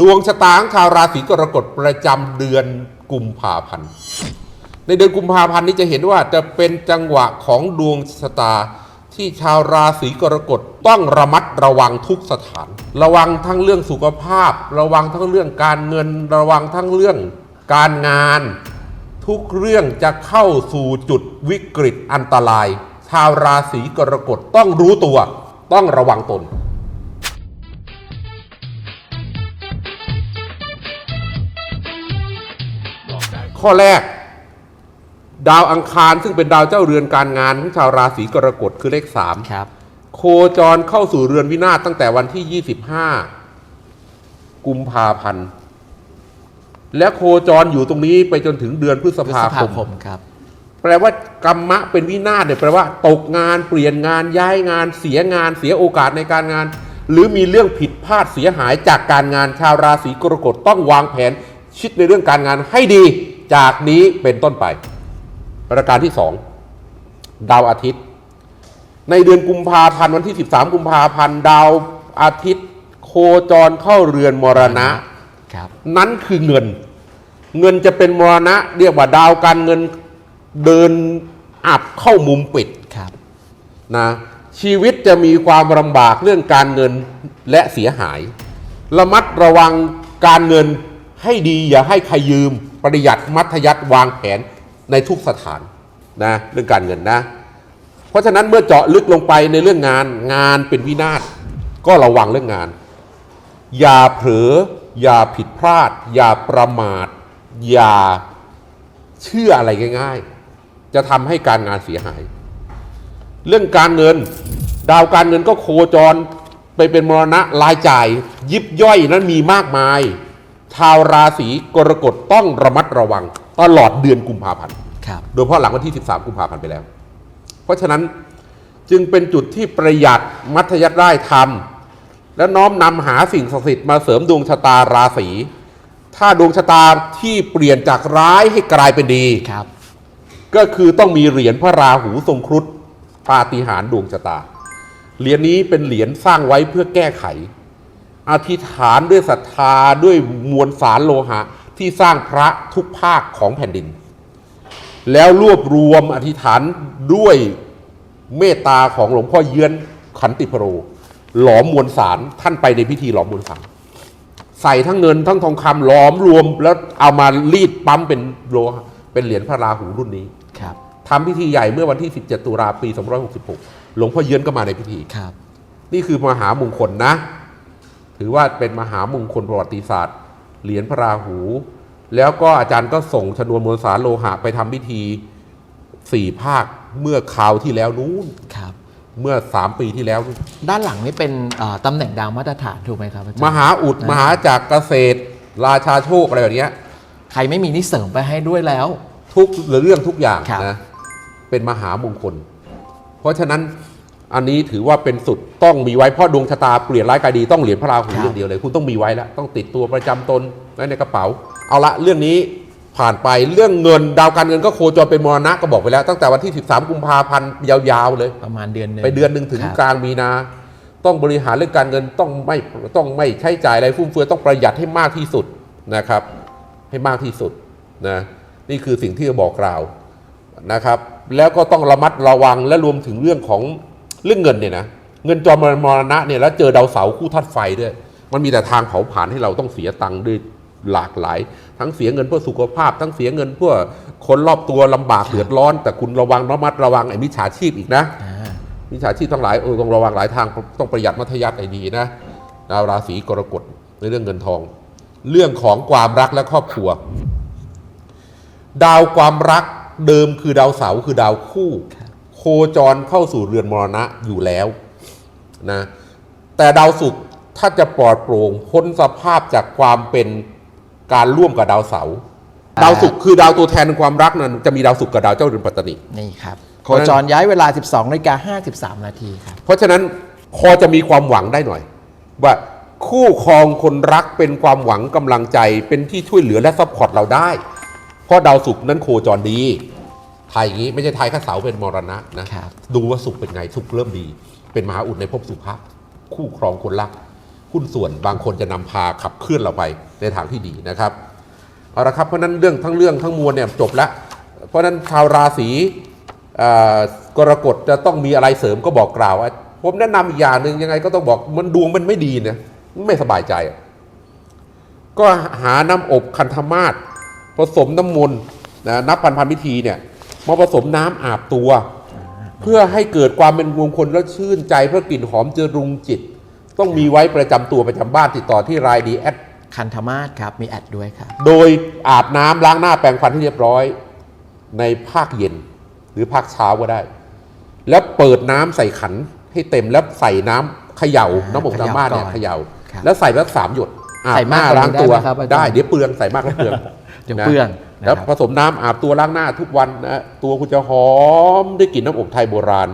ดวงชะตาของชาวราศีกรกฎประจำเดือนกุมภาพันธ์ ในเดือนกุมภาพันธ์นี้จะเห็นว่าจะเป็นจังหวะของดวงชะตาที่ชาวราศีกรกฎต้องระมัดระวังทุกสถาน ระวังทั้งเรื่องสุขภาพ ระวังทั้งเรื่องการเงิน ระวังทั้งเรื่องการงาน ทุกเรื่องจะเข้าสู่จุดวิกฤตอันตราย ชาวราศีกรกฎต้องรู้ตัว ต้องระวังตน ข้อแรก ดาวอังคารซึ่งเป็นดาวเจ้าเรือนการงานของชาวราศีกรกฎคือเลขสามครับ โคจรเข้าสู่เรือนวินาศตั้งแต่วันที่ 25 กุมภาพันธ์ และโคจรอยู่ตรงนี้ไปจนถึงเดือนพฤษพฤษภาภาคมคมครับ แปลว่ากรรมะเป็นวินาศเนี่ยแปลว่า ตกงานเปลี่ยนงานย้ายงาน เสียงาน เสียโอกาสในการงาน หรือมีเรื่องผิดพลาดเสียหายจากการงานชาวราศีกรกฎต้องวางแผนชิดในเรื่องการงานให้ดี จากนี้เป็นต้นไป ประการที่สองดาวอาทิตย์ ในเดือนกุมภาพันธ์วันที่ 13 กุมภาพันธ์ดาวอาทิตย์ โคจรเข้าเรือนมรณะครับนั้นคือเงิน เงินจะเป็นมรณะ เรียกว่าดาวการเงินเดินอับเข้ามุมปิดครับนะชีวิตจะมีความลำบากเรื่องการเงินและเสียหาย ระมัดระวังการเงิน ให้ดีอย่าให้ใครยืมประหยัดมัธยัติวางแผนในทุกสถานนะเรื่องการเงินนะ เพราะฉะนั้นเมื่อเจาะลึกลงไปในเรื่องงานงานเป็นวินาศก็ระวังเรื่องงาน อย่าเผลออย่าผิดพลาด อย่าประมาท อย่าเชื่ออะไรง่าย ๆ จะทำให้การงานเสียหาย เรื่องการเงิน ดาวการเงินก็โคจรไปเป็นมรณะรายจ่าย ยิบย่อยนั้นมีมากมาย ชาวราศีกรกฎต้องระมัดระวัง ตลอดเดือนกุมภาพันธ์ครับโดยเฉพาะหลังวันที่ 13 กุมภาพันธ์ไปแล้ว เพราะฉะนั้นจึงเป็นจุดที่ประหยัดมัธยัติได้ทำและน้อมนำหาสิ่งศักดิ์สิทธิ์มาเสริมดวงชะตาราศีถ้าดวงชะตาที่เปลี่ยนจากร้ายให้กลายเป็นดีครับ ก็คือต้องมีเหรียญพระราหูทรงครุฑปาฏิหาริย์ดวงชะตาเหรียญนี้เป็นเหรียญสร้างไว้เพื่อแก้ไข อธิษฐานด้วยศรัทธาด้วยมวลสารโลหะ ที่สร้างพระทุกภาคของแผ่นดิน แล้วรวบรวมอธิษฐานด้วยเมตตาของหลวงพ่อเยือนขันติพโร หลอมมวลสารท่านไปในพิธีหลอมมวลสารใส่ทั้งเงินทั้งทองคำหลอมรวม แล้วเอามารีดปั๊มเป็นโลหะเป็นเหรียญพระราหูรุ่นนี้ครับทำพิธีใหญ่เมื่อวันที่ 17 ตุลาปี 2566 หลวงพ่อเยือนก็มาในพิธีครับ นี่คือมหามงคลนะ ถือว่าเป็นมหามงคลประวัติศาสตร์ เหรียญพระราหู แล้วก็อาจารย์ก็ส่งชนวนมวลสารโลหะไปทำพิธีสี่ภาคเมื่อคราวที่แล้วนู้นครับเมื่อสามปีที่แล้วนู้นด้านหลังนี่เป็นเอ่อตำแหน่งดาวมาตรฐานถูกไหมครับอาจารย์มหาอุดนะมหาจากรเกษตร ราชาโชคอะไรแบบเนี้ยใครไม่มีนี่เสริมไปให้ด้วยแล้ว ทุกเรื่องทุกอย่างครับนะเป็นมหามงคล เพราะฉะนั้น อันนี้ถือว่าเป็นสุดต้องมีไว้เพราะดวงชะตาเปลี่ยนร้ายกายดีต้องเหรียญพระราหูเรื่องเดียวเลย คุณต้องมีไว้แล้วต้องติดตัวประจำตนไว้ในกระเป๋า เอาละเรื่องนี้ผ่านไปเรื่องเงินดาวการเงินก็โคจรเป็นมรณะก็บอกไปแล้ว ตั้งแต่วันที่ 13 กุมภาพันธ์ยาวๆเลยประมาณเดือนหนึงไปเดือนหนึ่งถึงครับกลางมีนา ต้องบริหารเรื่องการเงินต้องไม่ต้องไม่ใช้จ่ายอะไรฟุ่มเฟือยต้องประหยัดให้มากที่สุดนะครับ ให้มากที่สุดนะนี่คือสิ่งที่จะบอกกล่าวนะครับ แล้วก็ต้องระมัดระวังและรวมถึงเรื่องของ เรื่องเงินเนี่ยนะเงินจอมมรณะเนี่ยแล้วเจอดาวเสาคู่ธาตุไฟด้วย มันมีแต่ทางเผาผลาญให้เราต้องเสียตังค์ด้วยหลากหลาย ทั้งเสียเงินเพื่อสุขภาพ ทั้งเสียเงินเพื่อคนรอบตัวลำบากเดือดร้อน แต่คุณระวังระมัดระวังไอ้มิจฉาชีพอีกนะมิจฉาชีพทั้งหลายเออต้องระวังหลายทางต้องประหยัดมัธยัติให้ดีนะดาวราศีกรกฎในเรื่องเงินทอง เรื่องของความรักและครอบครัว ดาวความรักเดิมคือดาวเสาคือดาวคู่ โคจรเข้าสู่เรือนมรณะอยู่แล้วนะแต่ดาวศุกร์ถ้าจะปลอดโปร่งพ้นสภาพจากความเป็นการร่วมกับดาวเสาร์ดาวศุกร์คือดาวตัวแทนของความรักนั้นจะมีดาวศุกร์กับดาวเจ้าเรือนปัตตนินี่ครับเพโคราะฉะนั้นจรย้ายเวลา 12นาฬิกา53 นาทีครับเพราะฉะนั้นพอจะมีความหวังได้หน่อย ว่าคู่ครองคนรักเป็นความหวังกำลังใจเป็นที่ช่วยเหลือและซัพพอร์ตเราได้ เพราะดาวศุกร์นั้นโคจรดี ไทยอย่างนี้ไม่ใช่ไทยแค่เสาเป็นมรณะนะ ครับ ดูว่าศุกร์เป็นไงศุกร์เริ่มดี เป็นมหาอุดในภพสุภะคู่ครองคนรักหุ้นส่วนบางคนจะนำพาขับเคลื่อนเราไปในทางที่ดีนะครับเอาละครับเพราะฉะนั้นเรื่องทั้งเรื่องทั้งมวลเนี่ยจบแล้วเพราะฉะนั้นชาวราศีเอ่อกรกฎจะต้องมีอะไรเสริมก็บอกกล่าวว่าผมแนะนำอีกอย่างหนึ่งยังไงก็ต้องบอกมันดวงมันไม่ดีเนี่ยไม่สบายใจอะก็หาน้ำอบคันธมาศผสมน้ำมนต์นะนับพันพันพิธีเนี่ย มาผสมน้ำอาบตัว เพื่อให้เกิดความเป็นมงคลและชื่นใจเพื่อกลิ่นหอมจรุงจิต ต้องมีไว้ประจำตัวประจำบ้านติดต่อที่รายดีแอดคันธมาศครับมีแอดด้วยครับ โดยอาบน้ำล้างหน้าแปรงฟันให้เรียบร้อย ในภาคเย็นหรือภาคเช้าก็ได้ แล้วเปิดน้ำใส่ขันให้เต็มแล้วใส่น้ำเขย่าอ่าน้ำอบน้ำบ้านเนี่ยเขเขย่าย่าครับแล้วใส่สักสามหยดอาบใส่หมากน้ากว่านี้ล้างตัวได้ไหมครับอาจารย์ได้เดี๋ยวเปลืองใส่มากแล้วเปลืองเดี๋ยวนะเปื้อนนะครับ แล้วผสมน้ำอาบตัวล้างหน้าทุกวันนะตัวคุณจะหอมด้วยกลิ่นน้ำอบไทยโบราณ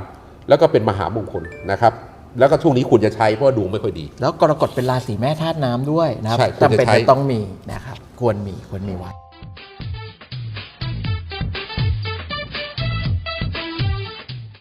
แล้วก็เป็นมหามงคลนะครับแล้วก็ช่วงนี้คุณจะใช้เพราะว่าดวงไม่ค่อยดี แล้วกรกฎเป็นราศีแม่ธาตุน้ำด้วยนะครับใช่ควรจะจำเป็นใช้จะต้องมีนะครับควรมีควรมีไว้